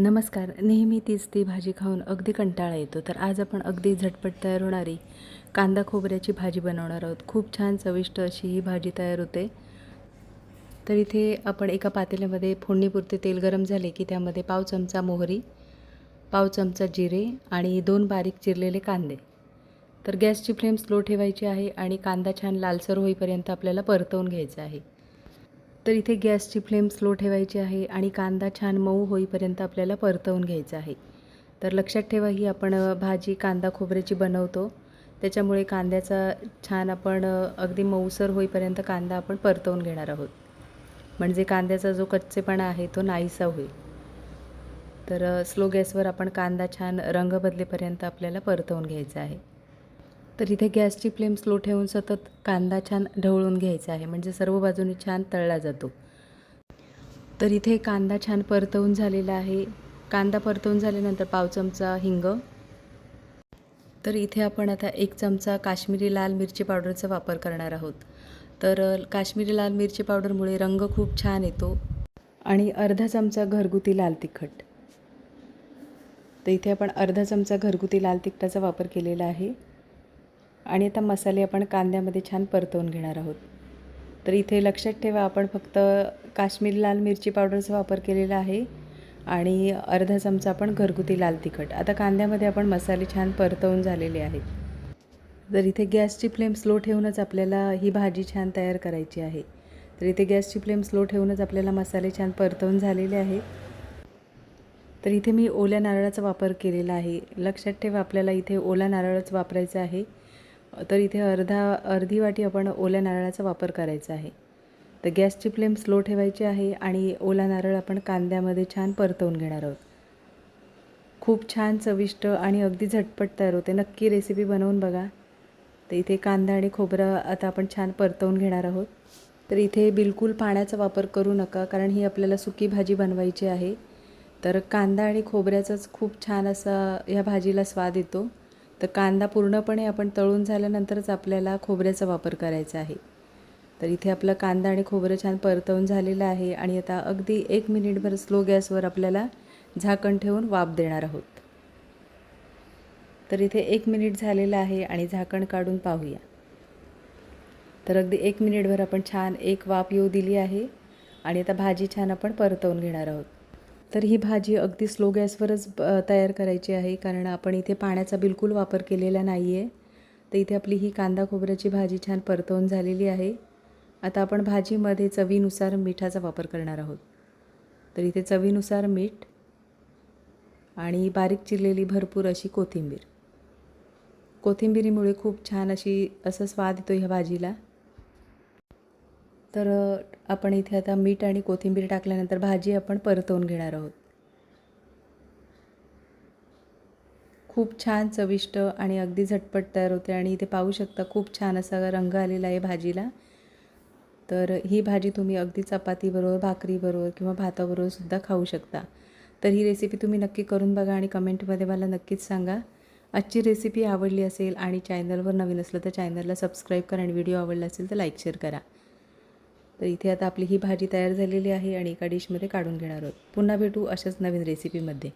नमस्कार. नेहमी तीच ती भाजी खाऊन अगदी कंटाळा येतो. तर आज आपण अगदी झटपट तयार होणारी कांदा खोबऱ्याची भाजी बनवणार आहोत. खूप छान चविष्ट अशी ही भाजी तयार होते. तर इथे आपण एका पातेल्यामध्ये फोडणीपुरते तेल गरम झाले की त्यामध्ये पाव चमचा मोहरी पाव चमचा जिरे आणि दोन बारीक चिरलेले कांदे. तर गॅसची फ्लेम स्लो ठेवायची आहे आणि कांदा छान लालसर होईपर्यंत आपल्याला परतवून घ्यायचा आहे. तर इथे गॅसची फ्लेम स्लो ठेवायची आहे आणि कांदा छान मऊ होईपर्यंत आपल्याला परतवून घ्यायचा आहे. तर लक्षात ठेवा ही आपण भाजी कांदा खोबऱ्याची बनवतो. त्याच्यामुळे कांद्याचा छान आपण अगदी मऊसर होईपर्यंत कांदा आपण परतवून घेणार आहोत. म्हणजे कांद्याचा जो कच्चेपणा आहे तो नाहीसा होईल. तर स्लो गॅसवर आपण कांदा छान रंग बदलेपर्यंत आपल्याला परतवून घ्यायचा आहे. तर इथे गॅसची फ्लेम स्लो ठेवून सतत कांदा छान ढवळून घ्यायचा आहे. म्हणजे सर्व बाजूने छान तळला जातो. तर इथे कांदा छान परतवून झालेला आहे. कांदा परतवून झाल्यानंतर पाव चमचा हिंग. तर इथे आपण आता एक चमचा काश्मीरी लाल मिरची पावडरचा वापर करणार आहोत. तर काश्मीरी लाल मिरची पावडरमुळे रंग खूप छान येतो आणि अर्धा चमचा घरगुती लाल तिखट. तर इथे आपण अर्धा चमचा घरगुती लाल तिखटाचा वापर केलेला आहे. आणि आता मसाले आपण कांद्यामध्ये छान परतवून घेणार आहोत. तर इथे लक्षात ठेवा आपण फक्त काश्मीरी लाल मिरची पावडरचा वापर केलेला आहे आणि अर्धा चमचा आपण घरगुती लाल तिखट. आता कांद्यामध्ये आपण मसाले छान परतवून झालेले आहेत. तर इथे गॅसची फ्लेम स्लो ठेवूनच आपल्याला ही भाजी छान तयार करायची आहे. तर इथे गॅसची फ्लेम स्लो ठेवूनच आपल्याला मसाले छान परतवून झालेले आहे. तर इथे मी ओल्या नारळाचा वापर केलेला आहे. लक्षात ठेवा आपल्याला इथे ओला नारळच वापरायचा आहे. तर इथे अर्धा अर्धी वाटी आपण ओल्या नारळाचा वापर करायचा आहे. तर गॅसची फ्लेम स्लो ठेवायची आहे आणि ओला नारळ आपण कांद्यामध्ये छान परतवून घेणार आहोत. खूप छान चविष्ट आणि अगदी झटपट तयार होते. नक्की रेसिपी बनवून बघा. तर इथे कांदा आणि खोबरं आता आपण छान परतवून घेणार आहोत. तर इथे बिलकुल पाण्याचा वापर करू नका कारण ही आपल्याला सुकी भाजी बनवायची आहे. तर कांदा आणि खोबऱ्याचाच खूप छान असा ह्या भाजीला स्वाद येतो. तर कांदा पूर्णपणे आपण तळून झाल्यानंतरच आपल्याला खोबऱ्याचा वापर करायचा आहे. तर इथे आपलं कांदा आणि खोबरं छान परतवून झालेलं आहे आणि आता अगदी एक मिनिटभर स्लो गॅसवर आपल्याला झाकण ठेवून वाफ देणार आहोत. तर इथे एक मिनिट झालेलं आहे आणि झाकण काढून पाहूया. तर अगदी एक मिनिटभर आपण छान एक वाफ येऊ दिली आहे आणि आता भाजी छान आपण परतवून घेणार आहोत. तर ही भाजी अगदी स्लो गॅसवरच तयार करायची आहे. कारण आपण इथे पाण्याचा बिलकुल वापर केलेला नाही आहे तर इथे आपली ही कांदा खोबऱ्याची भाजी छान परतवून झालेली आहे. आता आपण भाजीमध्ये चवीनुसार मिठाचा वापर करणार आहोत. तर इथे चवीनुसार मीठ आणि बारीक चिरलेली भरपूर अशी कोथिंबीर. कोथिंबीरीमुळे खूप छान अशी असं स्वाद येतो ह्या भाजीला. तर आपण इथे आता मीठ आणि कोथिंबीर टाकल्यानंतर भाजी आपण परतवून घेणार आहोत. खूप छान चविष्ट आणि अगदी झटपट तयार होते आणि इथे पाहू शकता खूप छान असा रंग आलेला आहे भाजीला. तर ही भाजी तुम्ही अगदी चपातीबरोबर भाकरीबरोबर किंवा भाताबरोबर सुद्धा खाऊ शकता. तर ही रेसिपी तुम्ही नक्की करून बघा आणि कमेंटमध्ये मला नक्कीच सांगा. आजची रेसिपी आवडली असेल आणि चॅनलवर नवीन असलं तर चॅनलला सबस्क्राईब करा आणि व्हिडिओ आवडला असेल तर लाईक शेअर करा. तर इथे आता आपली ही भाजी तयार झालेली आहे आणि एका डिशमध्ये काढून घेणार आहोत. पुन्हा भेटू अशाच नवीन रेसिपीमध्ये